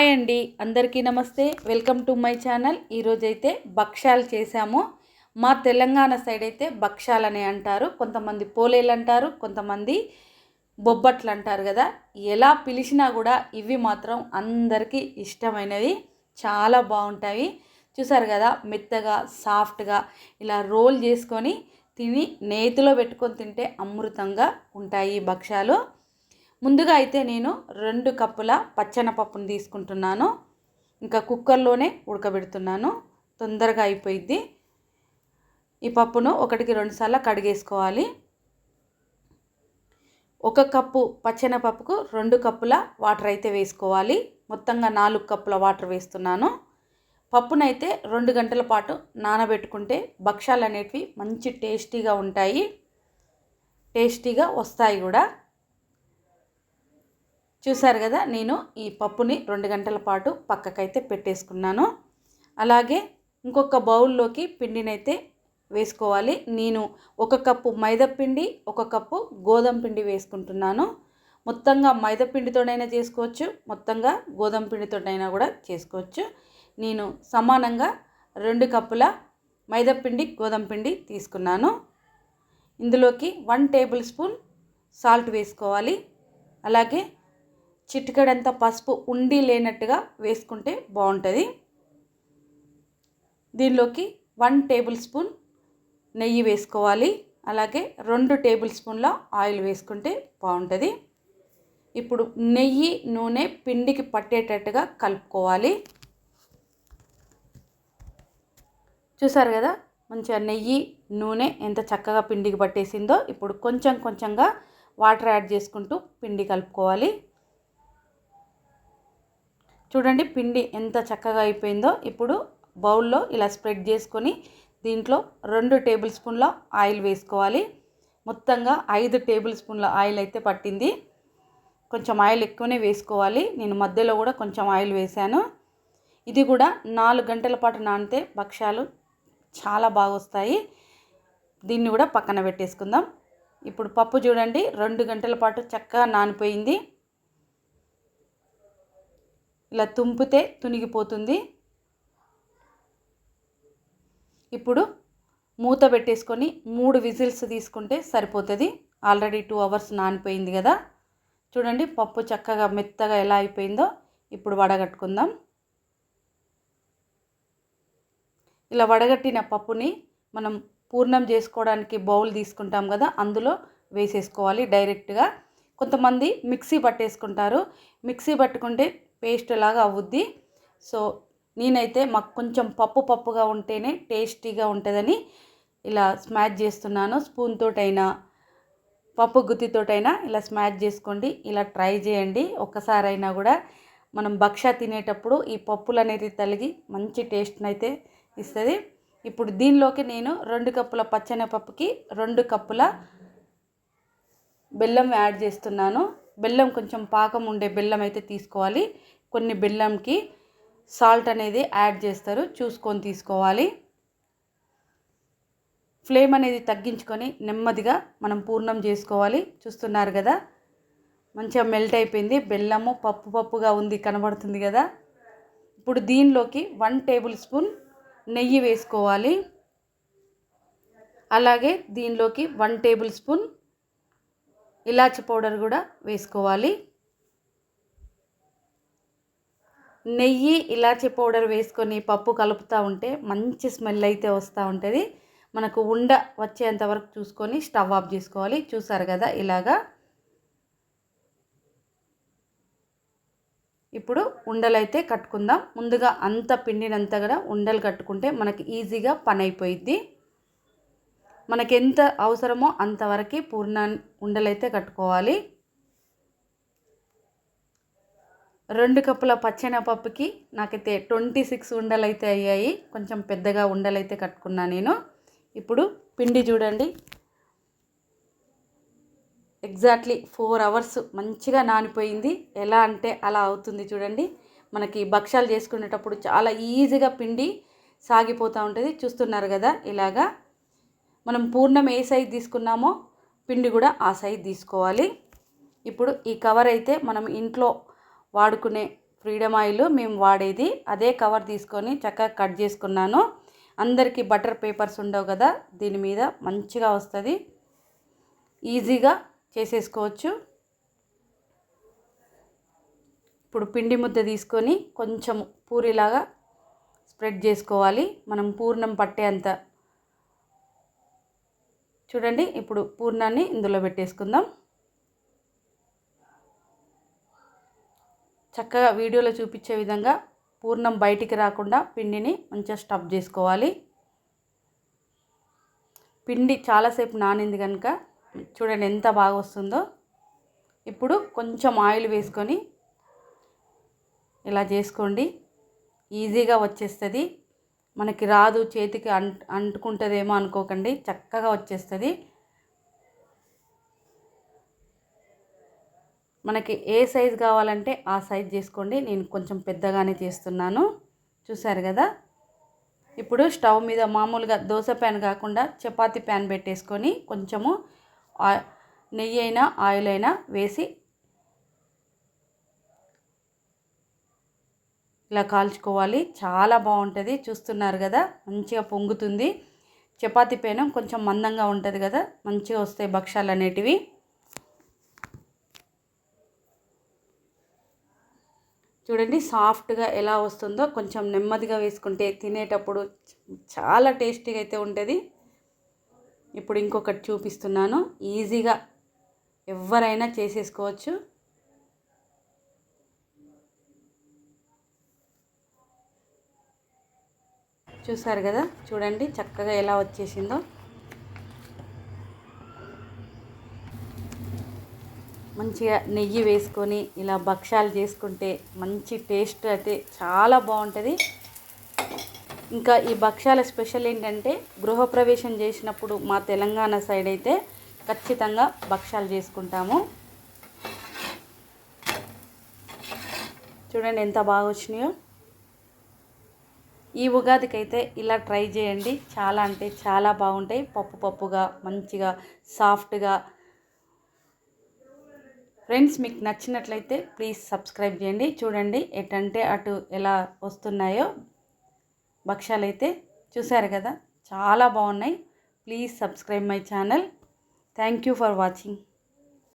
Hi అండి అందరికీ నమస్తే. Welcome to my channel. ఈరోజైతే భక్ష్యాలు చేశాము. మా తెలంగాణ సైడ్ అయితే భక్ష్యాలని అంటారు. కొంతమంది పోలేలు అంటారు కొంతమంది బొబ్బట్లు అంటారు కదా. ఎలా పిలిచినా కూడా ఇవి మాత్రం అందరికీ ఇష్టమైనవి. చాలా బాగుంటాయి. చూసారు కదా మెత్తగా సాఫ్ట్గా ఇలా రోల్ చేసుకొని తిని నేతిలో పెట్టుకొని తింటే అమృతంగా ఉంటాయి ఈ భక్ష్యాలు. ముందుగా అయితే నేను రెండు కప్పుల పచ్చనపప్పును తీసుకుంటున్నాను. ఇంకా కుక్కర్లోనే ఉడకబెడుతున్నాను. తొందరగా అయిపోయిద్ది. ఈ పప్పును ఒకటికి రెండు సార్లు కడిగేసుకోవాలి. ఒక కప్పు పచ్చెనపప్పుకు రెండు కప్పుల వాటర్ అయితే వేసుకోవాలి. మొత్తంగా నాలుగు కప్పుల వాటర్ వేస్తున్నాను. పప్పునైతే రెండు గంటల పాటు నానబెట్టుకుంటే భక్ష్యాలు అనేటివి మంచి టేస్టీగా ఉంటాయి. టేస్టీగా వస్తాయి కూడా. చూసారు కదా నేను ఈ పప్పుని రెండు గంటల పాటు పక్కకైతే పెట్టేసుకున్నాను. అలాగే ఇంకొక బౌల్లోకి పిండినైతే వేసుకోవాలి. నేను ఒక కప్పు మైదాపిండి ఒక కప్పు గోధుమ పిండి వేసుకుంటున్నాను. మొత్తంగా మైదాపిండితోనైనా చేసుకోవచ్చు మొత్తంగా గోధుమ పిండితోనైనా కూడా చేసుకోవచ్చు. నేను సమానంగా రెండు కప్పుల మైదాపిండి గోధుమ పిండి తీసుకున్నాను. ఇందులోకి వన్ టేబుల్ స్పూన్ సాల్ట్ వేసుకోవాలి. అలాగే చిటికడంత పసుపు ఉండి లేనట్టుగా వేసుకుంటే బాగుంటుంది. దీనిలోకి వన్ టేబుల్ స్పూన్ నెయ్యి వేసుకోవాలి. అలాగే రెండు టేబుల్ స్పూన్ల ఆయిల్ వేసుకుంటే బాగుంటుంది. ఇప్పుడు నెయ్యి నూనె పిండికి పట్టేటట్టుగా కలుపుకోవాలి. చూసారు కదా? మంచిగా నెయ్యి నూనె ఎంత చక్కగా పిండికి పట్టేసిందో ఇప్పుడు కొంచెం కొంచెంగా వాటర్ యాడ్ చేసుకుంటూ పిండి కలుపుకోవాలి. చూడండి పిండి ఎంత చక్కగా అయిపోయిందో. ఇప్పుడు బౌల్లో ఇలా స్ప్రెడ్ చేసుకొని దీంట్లో రెండు టేబుల్ స్పూన్ల ఆయిల్ వేసుకోవాలి. మొత్తంగా ఐదు టేబుల్ స్పూన్ల ఆయిల్ అయితే పట్టింది. కొంచెం ఆయిల్ ఎక్కువనే వేసుకోవాలి. నేను మధ్యలో కూడా కొంచెం ఆయిల్ వేశాను. ఇది కూడా నాలుగు గంటల పాటు నానితే భక్ష్యాలు చాలా బాగా వస్తాయి. దీన్ని కూడా పక్కన పెట్టేసుకుందాం. ఇప్పుడు పప్పు చూడండి రెండు గంటల పాటు చక్కగా నానిపోయింది. ఇలా తుంపితే తునిగిపోతుంది. ఇప్పుడు మూత పెట్టేసుకొని మూడు విజిల్స్ తీసుకుంటే సరిపోతుంది. ఆల్రెడీ టూ అవర్స్ నానిపోయింది కదా. చూడండి పప్పు చక్కగా మెత్తగా ఎలా అయిపోయిందో ఇప్పుడు వడగట్టుకుందాం. ఇలా వడగట్టిన పప్పుని మనం పూర్ణం చేసుకోవడానికి బౌల్ తీసుకుంటాం కదా అందులో వేసేసుకోవాలి డైరెక్ట్గా. కొంతమంది మిక్సీ పట్టేసుకుంటారు. మిక్సీ పట్టుకుంటే పేస్ట్ లాగా అవుద్ది. సో నేనైతే మాకు కొంచెం పప్పు పప్పుగా ఉంటేనే టేస్టీగా ఉంటుందని ఇలా స్మాష్ చేస్తున్నాను. స్పూన్ తోటైనా పప్పు గుత్తితోటైనా ఇలా స్మాష్ చేసుకోండి. ఇలా ట్రై చేయండి. ఒక్కసారైనా కూడా మనం భక్ష తినేటప్పుడు ఈ పప్పులు అనేది తలిగి మంచి టేస్ట్ని అయితే ఇస్తుంది. ఇప్పుడు దీనిలోకి నేను రెండు కప్పుల పచ్చనపప్పుకి రెండు కప్పుల బెల్లం యాడ్ చేస్తున్నాను. బెల్లం కొంచెం పాకం ఉండే బెల్లం అయితే తీసుకోవాలి. కొన్ని బెల్లంకి సాల్ట్ అనేది యాడ్ చేస్తారు. చూసుకొని తీసుకోవాలి. ఫ్లేమ్ అనేది తగ్గించుకొని నెమ్మదిగా మనం పూర్ణం చేసుకోవాలి. చూస్తున్నారు కదా? మంచిగా మెల్ట్ అయిపోయింది. బెల్లము పప్పు పప్పుగా ఉంది కనబడుతుంది కదా? ఇప్పుడు దీనిలోకి వన్ టేబుల్ స్పూన్ నెయ్యి వేసుకోవాలి. అలాగే దీనిలోకి వన్ టేబుల్ స్పూన్ ఇలాచి పౌడర్ కూడా వేసుకోవాలి. నెయ్యి ఇలాచి పౌడర్ వేసుకొని పప్పు కలుపుతూ ఉంటే మంచి స్మెల్ అయితే వస్తూ ఉంటుంది. మనకు ఉండ వచ్చేంత వరకు చూసుకొని స్టవ్ ఆఫ్ చేసుకోవాలి. చూసారు కదా ఇలాగా. ఇప్పుడు ఉండలైతే కట్టుకుందాం. ముందుగా అంత పిండినంత కూడా ఉండలు కట్టుకుంటే మనకి ఈజీగా పని అయిపోయిద్ది. మనకి ఎంత అవసరమో అంతవరకు పూర్ణ ఉండలైతే కట్టుకోవాలి. రెండు కప్పుల పచ్చెనపప్పుకి నాకైతే ట్వంటీ సిక్స్ ఉండలు అయితే అయ్యాయి. కొంచెం పెద్దగా ఉండలైతే కట్టుకున్నా నేను. ఇప్పుడు పిండి చూడండి. ఎగ్జాక్ట్లీ ఫోర్ అవర్స్ మంచిగా నానిపోయింది. ఎలా అంటే అలా అవుతుంది చూడండి. మనకి భక్ష్యాలు చేసుకునేటప్పుడు చాలా ఈజీగా పిండి సాగిపోతూ ఉంటుంది. చూస్తున్నారు కదా ఇలాగా. మనం పూర్ణం ఏ సైజ్ తీసుకున్నామో పిండి కూడా ఆ సైజ్ తీసుకోవాలి. ఇప్పుడు ఈ కవర్ అయితే మనం ఇంట్లో వాడుకునే ఫ్రీడమ్ ఆయిల్ మేము వాడేది. అదే కవర్ తీసుకొని చక్కగా కట్ చేసుకున్నాను. అందరికీ బటర్ పేపర్స్ ఉండవు కదా దీని మీద మంచిగా వస్తుంది. ఈజీగా చేసేసుకోవచ్చు. ఇప్పుడు పిండి ముద్ద తీసుకొని కొంచెం పూరిలాగా స్ప్రెడ్ చేసుకోవాలి. మనం పూర్ణం పట్టేంత చూడండి ఇప్పుడు పూర్ణాన్ని ఇందులో పెట్టేసుకుందాం. చక్కగా వీడియోలో చూపించే విధంగా పూర్ణం బయటికి రాకుండా పిండిని మంచిగా స్టఫ్ చేసుకోవాలి. పిండి చాలాసేపు నానింది కనుక చూడండి ఎంత బాగా వస్తుందో. ఇప్పుడు కొంచెం ఆయిల్ వేసుకొని ఇలా చేసుకోండి. ఈజీగా వచ్చేస్తుంది. మనకి రాదు చేతికి అంట్ అంటుకుంటుందేమో అనుకోకండి. చక్కగా వచ్చేస్తుంది. మనకి ఏ సైజ్ కావాలంటే ఆ సైజ్ చేసుకోండి. నేను కొంచెం పెద్దగానే చేస్తున్నాను. చూసారు కదా? ఇప్పుడు స్టవ్ మీద మామూలుగా దోశ ప్యాన్ కాకుండా చపాతీ ప్యాన్ పెట్టేసుకొని కొంచెము నెయ్యి అయినా ఆయిల్ అయినా వేసి ఇలా కాల్చుకోవాలి. చాలా బాగుంటుంది. చూస్తున్నారు కదా? మంచిగా పొంగుతుంది. చపాతి పేనం కొంచెం మందంగా ఉంటుంది కదా? మంచిగా వస్తాయి భక్ష్యాలు అనేటివి. చూడండి సాఫ్ట్గా ఎలా వస్తుందో కొంచెం నెమ్మదిగా వేసుకుంటే తినేటప్పుడు చాలా టేస్టీగా అయితే ఉంటుంది. ఇప్పుడు ఇంకొకటి చూపిస్తున్నాను. ఈజీగా ఎవరైనా చేసేసుకోవచ్చు. చూసారు కదా? చూడండి చక్కగా ఎలా వచ్చేసిందో. మంచిగా నెయ్యి వేసుకొని ఇలా భక్ష్యాలు చేసుకుంటే మంచి టేస్ట్ అయితే చాలా బాగుంటుంది. ఇంకా ఈ భక్ష్యాల స్పెషల్ ఏంటంటే గృహప్రవేశం చేసినప్పుడు మా తెలంగాణ సైడ్ అయితే ఖచ్చితంగా భక్ష్యాలు చేసుకుంటాము. చూడండి ఎంత బాగా వచ్చినాయో. ఈ ఉగాదికి అయితే ఇలా ట్రై చేయండి. చాలా అంటే చాలా బాగుంటాయి. పప్పు పప్పుగా మంచిగా సాఫ్ట్గా. ఫ్రెండ్స్ మీకు నచ్చినట్లయితే ప్లీజ్ సబ్స్క్రైబ్ చేయండి. చూడండి ఎటంటే అటు ఎలా వస్తున్నాయో. భక్ష్యాలు అయితే చూసారు కదా. చాలా బాగున్నాయి. Please subscribe my channel thank you for watching